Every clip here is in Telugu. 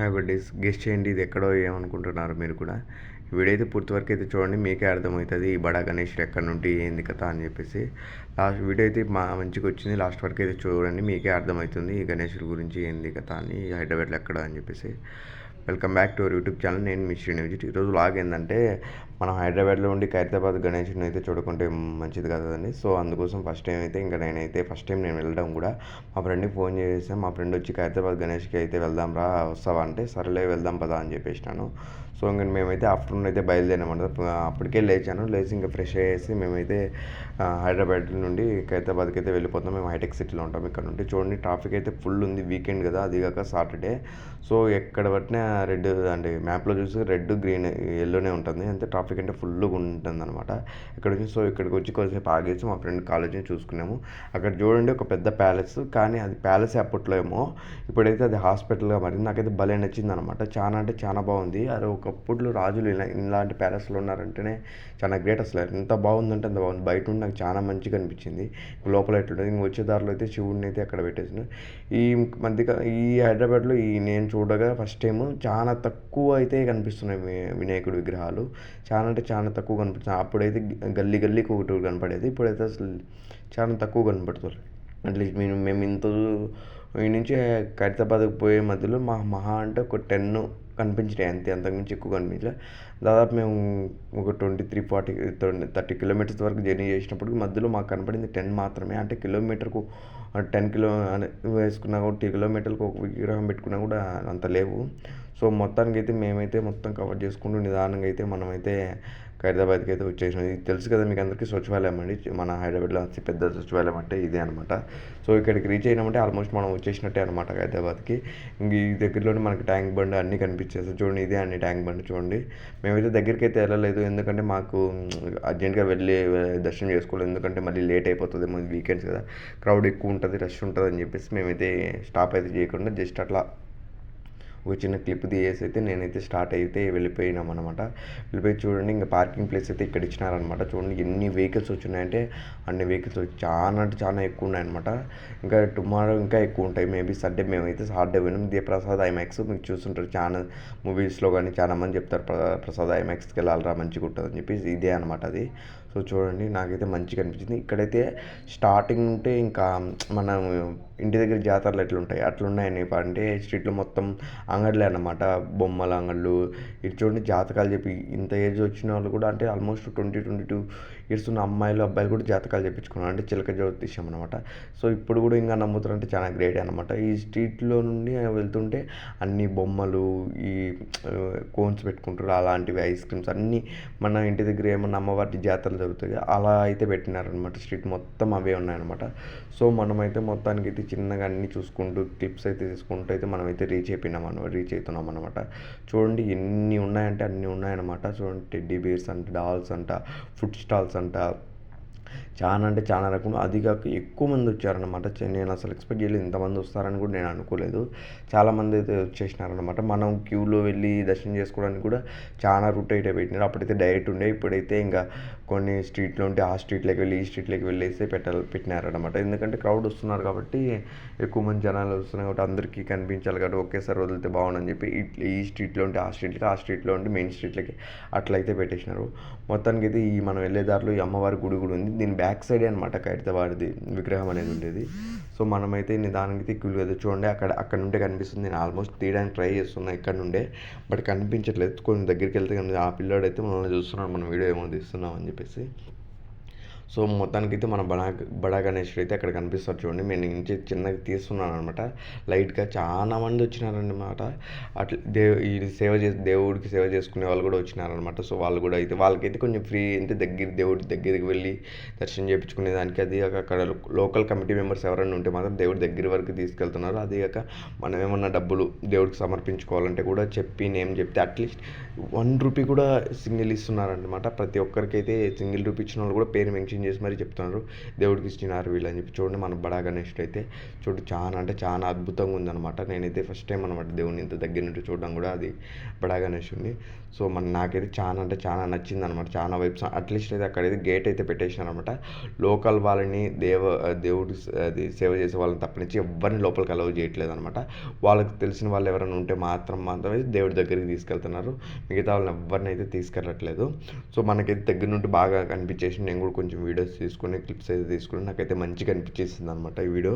హ్యావ్ గుడ్ డేస్ గెస్ట్ చేయండి ఇది ఎక్కడో ఏమనుకుంటున్నారు మీరు కూడా. వీడైతే అయితే పూర్తి వరకు అయితే చూడండి మీకే అర్థమవుతుంది ఈ బడా గణేష్ ఎక్కడి నుండి ఏంది కదా అని చెప్పేసి. లాస్ట్ వీడియో అయితే మా మంచిగా వచ్చింది లాస్ట్ వరకు అయితే చూడండి మీకే అర్థమవుతుంది ఈ గణేషుల గురించి ఏంది కదా అని హైదరాబాద్లో ఎక్కడ అని చెప్పేసి. Welcome back to our YouTube channel నేను మీ శ్రీనివిజిట్ ఈరోజు లాగ్ ఏంటంటే మనం హైదరాబాద్లో ఉండి ఖైరతాబాద్ గణేష్ని అయితే చూడకుంటే మంచిది కదండి సో అందుకోసం ఫస్ట్ టైం అయితే ఇంకా నేనైతే ఫస్ట్ టైం నేను వెళ్ళడం కూడా. మా ఫ్రెండ్కి ఫోన్ చేసాం మా ఫ్రెండ్ వచ్చి ఖైరతాబాద్ గణేష్కి అయితే వెళ్దాం రా వస్తావా అంటే సరేలే వెళ్దాం పదా అని చెప్పేసినాను. సో ఇంకా మేమైతే ఆఫ్టర్నూన్ అయితే బయలుదేరామంట అప్పటికే లేచాను. లేచి ఇంకా ఫ్రెష్ అయ్యేసి మేమైతే హైదరాబాద్ నుండి ఖైరతాబాద్కి అయితే వెళ్ళిపోతాం. మేము హైటెక్ సిటీలో ఉంటాం ఇక్కడ నుండి. చూడండి ట్రాఫిక్ అయితే ఫుల్ ఉంది వీకెండ్ కదా అది కాక సాటర్డే. సో ఎక్కడ పట్టినా రెడ్ అంటే మ్యాప్లో చూసి రెడ్ గ్రీన్ ఎల్లోనే ఉంటుంది. అంతే ట్రాఫిక్ అంటే ఫుల్గా ఉంటుంది అనమాట ఇక్కడ వచ్చి సో ఇక్కడికి వచ్చి కొద్దిసేపు ఆగేసి మా ఫ్రెండ్ కాలేజీని చూసుకున్నాము. అక్కడ చూడండి ఒక పెద్ద ప్యాలెస్ కానీ అది ప్యాలెస్ అప్పట్లో ఏమో ఇప్పుడైతే అది హాస్పిటల్గా మారింది. నాకైతే భలే నచ్చింది అనమాట చాలా అంటే చాలా బాగుంది. అరే ఒకప్పుడు రాజులు ఇలా ఇలాంటి ప్యాలెస్లో ఉన్నారంటేనే చాలా గ్రేట్ అసలు. ఎంత బాగుందంటే అంత బాగుంది. బయట ఉండి నాకు చాలా మంచిగా అనిపించింది. లోపల ఎట్లుంటుంది ఇంక వచ్చే దారిలో అయితే శివుడిని అయితే అక్కడ పెట్టేసిన ఈ మధ్య ఈ హైదరాబాద్లో ఈ నేను చూడగా ఫస్ట్ టైం చాలా తక్కువ అయితే కనిపిస్తున్నాయి వినాయకుడి విగ్రహాలు. చాలా చాలా అంటే చాలా తక్కువ కనిపిస్తున్నాయి అప్పుడైతే గల్లీ గల్లీకి ఒకటి కనపడేది. ఇప్పుడైతే అసలు చాలా తక్కువ కనపడుతుంది అట్లీస్ట్ మేము మేము ఇంత ఈ నుంచి ఖైరతాబాద్కి పోయే మధ్యలో మా మహా అంటే ఒక టెన్ కనిపించినాయి. అంతే అంతకుమించి ఎక్కువ కనిపించలే. దాదాపు మేము ఒక twenty three forty thirty kilometres వరకు జర్నీ చేసినప్పుడు మధ్యలో మాకు కనపడింది టెన్ మాత్రమే. అంటే కిలోమీటర్కు టెన్ కిలో వేసుకున్నా కూడా కిలోమీటర్కి ఒక విగ్రహం పెట్టుకున్నా కూడా అంత లేవు. సో మొత్తానికి అయితే మేమైతే మొత్తం కవర్ చేసుకుంటూ నిదానంగా అయితే మనమైతే ఖైదాబాద్కి అయితే వచ్చేసినాం. ఇది తెలుసు కదా మీకు అందరికీ సచివాలయం అండి. మన హైదరాబాద్లో వచ్చి పెద్ద సచివాలయం అంటే ఇదే అనమాట సో ఇక్కడికి రీచ్ అయినామంటే ఆల్మోస్ట్ మనం వచ్చేసినట్టే అనమాట హైదరాబాద్కి ఇంక ఈ దగ్గరలోనే మనకి ట్యాంక్ బండ్ అన్నీ కనిపించేస్తాయి చూడండి ఇదే అండి ట్యాంక్ బండ్ చూడండి. మేమైతే దగ్గరికి అయితే వెళ్ళలేదు. ఎందుకంటే మాకు అర్జెంట్గా వెళ్ళి దర్శనం చేసుకోలేదు ఎందుకంటే మళ్ళీ లేట్ అయిపోతుంది వీకెండ్స్ కదా. క్రౌడ్ ఎక్కువ ఉంటుంది రష్ ఉంటుంది అని చెప్పేసి మేమైతే స్టాప్ అయితే చేయకుండా జస్ట్ అట్లా ఒక చిన్న క్లిప్ తీసేసి అయితే నేనైతే స్టార్ట్ అయితే వెళ్ళిపోయినాం అనమాట వెళ్ళిపోయి చూడండి ఇంకా పార్కింగ్ ప్లేస్ అయితే ఇక్కడ ఇచ్చినారనమాట చూడండి ఎన్ని వెహికల్స్ వచ్చినాయంటే అన్ని వెహికల్స్ చాలా అంటే చాలా ఎక్కువ ఉన్నాయన్నమాట. ఇంకా టుమారో ఇంకా ఎక్కువ ఉంటాయి. మేబీ సండే మేమైతే సాటర్డే పోయినాం. ప్రసాద్ ఐమాక్స్ మీకు చూస్తుంటారు చాలా మూవీస్లో కానీ చాలా మంది చెప్తారు ప్రసాద్ ఐమాక్స్కి వెళ్ళాలరా మంచిగా ఉంటుంది అని చెప్పేసి ఇదే అనమాట అది. సో చూడండి నాకైతే మంచిగా అనిపించింది. ఇక్కడైతే స్టార్టింగ్ ఉంటే ఇంకా మనం ఇంటి దగ్గర జాతరలు ఎట్లుంటాయి? అట్లున్నాయని అంటే స్ట్రీట్లో మొత్తం అంగడ్లే అన్నమాట బొమ్మల అంగళ్ళు ఇటు చూడండి జాతకాలు చెప్పి ఇంత ఏజ్ వచ్చిన వాళ్ళు కూడా అంటే almost twenty twenty two years అమ్మాయిలు అబ్బాయిలు కూడా జాతకాలు చెప్పించుకున్నారు అంటే చిలక జ్యోతిష్యం అనమాట సో ఇప్పుడు కూడా ఇంకా నమ్ముతారు అంటే చాలా గ్రేట్ అనమాట ఈ స్ట్రీట్లో నుండి వెళ్తుంటే అన్ని బొమ్మలు ఈ కోన్స్ పెట్టుకుంటారు. అలాంటివి ఐస్ క్రీమ్స్ అన్నీ మన ఇంటి దగ్గర ఏమన్నా అమ్మవారి జాతరలు జరుగుతాయి. అలా అయితే పెట్టినారనమాట స్ట్రీట్ మొత్తం అవే ఉన్నాయన్నమాట. సో మనమైతే మొత్తానికి అయితే చిన్నగా అన్ని చూసుకుంటూ క్లిప్స్ అయితే తీసుకుంటూ అయితే మనమైతే రీచ్ అయిపోయినాం అనమాట రీచ్ అవుతున్నాం అనమాట చూడండి ఎన్ని ఉన్నాయంటే అన్ని ఉన్నాయన్నమాట. చూడండి టెడ్డీ బేర్స్ అంట డాల్స్ అంట ఫుడ్ స్టాల్స్ అంట చాలా అంటే చాలా రకం అది కాక ఎక్కువ మంది వచ్చారనమాట నేను అసలు ఎక్స్పెక్ట్ చేయలేదు ఇంతమంది వస్తారని కూడా నేను అనుకోలేదు. చాలామంది అయితే వచ్చేసినారనమాట మనం క్యూలో వెళ్ళి దర్శనం చేసుకోవడానికి కూడా చాలా రూట్ అయితే పెట్టినారు. అప్పుడైతే డైరెక్ట్ ఉండే ఇప్పుడైతే ఇంకా కొన్ని స్ట్రీట్లో ఉంటే ఆ స్ట్రీట్లోకి వెళ్ళి ఈ స్ట్రీట్లోకి వెళ్ళేసి పెట్టాలి పెట్టినారనమాట ఎందుకంటే క్రౌడ్ వస్తున్నారు కాబట్టి ఎక్కువ మంది జనాలు వస్తున్నారు కాబట్టి అందరికీ కనిపించాలి కాబట్టి ఒకేసారి వదిలితే బాగుండని చెప్పి ఈ స్ట్రీట్లో ఉంటే ఆ స్ట్రీట్లకి ఆ స్ట్రీట్లో ఉంటే మెయిన్ స్ట్రీట్లకి అట్లయితే పెట్టేసినారు. మొత్తానికి అయితే ఈ మనం వెళ్ళే దారిలో ఈ అమ్మవారి గుడి కూడా ఉంది. దీని బ్యాక్ సైడే అనమాట వాడిది విగ్రహం అనేది ఉండేది. సో మనమైతే నిదానికి క్యూలు కదా చూడండి అక్కడ అక్కడ నుండే కనిపిస్తుంది. నేను ఆల్మోస్ట్ తీయడానికి ట్రై చేస్తున్నా ఇక్కడ నుండే బట్ కనిపించట్లేదు. కొంచెం దగ్గరికి వెళ్తే ఆ పిల్లోడు మనల్ని చూస్తున్నాడు మనం వీడియో ఏమో తీస్తున్నాం అని చెప్పేసి. సో మొత్తానికి అయితే మన బడా బడా గణేష్ అయితే అక్కడ కనిపిస్తారు చూడండి. నేను నుంచి చిన్నగా తీస్తున్నాను అనమాట లైట్గా చాలా మంది వచ్చినారనమాట అట్లా దేవు ఈ సేవ చేసి దేవుడికి సేవ చేసుకునే వాళ్ళు కూడా వచ్చినారనమాట సో వాళ్ళు కూడా అయితే వాళ్ళకైతే కొంచెం ఫ్రీ అంటే దగ్గర దేవుడి దగ్గరికి వెళ్ళి దర్శనం చేయించుకునే దానికి అది అక్కడ లోకల్ కమిటీ మెంబర్స్ ఎవరైనా ఉంటే మాత్రం దేవుడి దగ్గర వరకు తీసుకెళ్తున్నారు. అది కాక మనం ఏమన్నా డబ్బులు దేవుడికి సమర్పించుకోవాలంటే కూడా చెప్పి నేమ్ చెప్తే అట్లీస్ట్ వన్ రూపీ కూడా సింగిల్ ఇస్తున్నారనమాట ప్రతి ఒక్కరికైతే సింగిల్ రూపీ ఇచ్చిన వాళ్ళు కూడా పేరు మెన్షన్ మెన్షన్ చేసి మరీ చెప్తున్నారు. దేవుడికి ఇచ్చినారు వీళ్ళని చెప్పి చూడండి మన బడా గణేష్ అయితే చూడు చాలా అంటే చాలా అద్భుతంగా ఉందన్నమాట. నేనైతే ఫస్ట్ టైం అనమాట దేవుడిని ఇంత దగ్గర నుండి చూడడం కూడా. అది బడా గణేషుని సో మన నాకైతే చాలా అంటే చాలా నచ్చింది అనమాట చాలా వైబ్స్. అట్లీస్ట్ అయితే అక్కడైతే గేట్ అయితే పెట్టేసాను అనమాట లోకల్ వాళ్ళని దేవ దేవుడి అది సేవ చేసే వాళ్ళని తప్పనించి ఎవరిని లోపలికి అలౌ చేయట్లేదు అనమాట వాళ్ళకి తెలిసిన వాళ్ళు ఎవరైనా ఉంటే మాత్రం మాత్రమే దేవుడి దగ్గరికి తీసుకెళ్తున్నారు. మిగతా వాళ్ళని ఎవరినైతే తీసుకెళ్ళట్లేదు. సో మనకైతే దగ్గర నుండి బాగా కనిపించేసి నేను కూడా కొంచెం వీడియోస్ తీసుకుని క్లిప్స్ అయితే తీసుకుని నాకైతే మంచిగా అనిపించేసింది అనమాట ఈ వీడియో.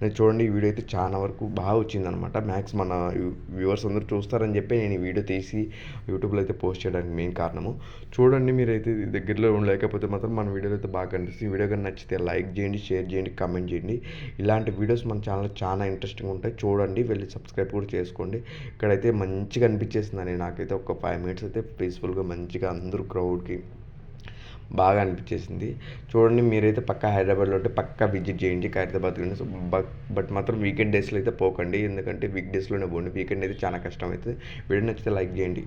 నేను చూడండి ఈ వీడియో అయితే చాలా వరకు బాగా వచ్చిందనమాట మ్యాక్స్ మన వ్యూవర్స్ అందరూ చూస్తారని చెప్పి నేను ఈ వీడియో తీసి యూట్యూబ్లో అయితే పోస్ట్ చేయడానికి మెయిన్ కారణము. చూడండి మీరైతే దగ్గరలో లేకపోతే మాత్రం మన వీడియోలో అయితే బాగా కనిపిస్తుంది. వీడియో కానీ నచ్చితే లైక్ చేయండి షేర్ చేయండి కామెంట్ చేయండి. ఇలాంటి వీడియోస్ మన ఛానల్ చాలా ఇంట్రెస్టింగ్ ఉంటాయి. చూడండి వెళ్ళి సబ్స్క్రైబ్ కూడా చేసుకోండి. ఇక్కడైతే మంచిగా అనిపించేసిందని నాకైతే ఒక ఫైవ్ మినిట్స్ అయితే పీస్ఫుల్గా మంచిగా అందరూ క్రౌడ్కి బాగా అనిపించేసింది. చూడండి మీరైతే పక్కా హైదరాబాద్లో ఉంటే పక్కా విజిట్ చేయండి. ఖైరతాబాద్ సో బట్ బట్ మాత్రం వీకెండ్ డేస్లో అయితే పోకండి. ఎందుకంటే వీక్ డేస్లోనే పోండి. వీకెండ్ అయితే చాలా కష్టం అవుతుంది. వీడియో నచ్చితే లైక్ చేయండి.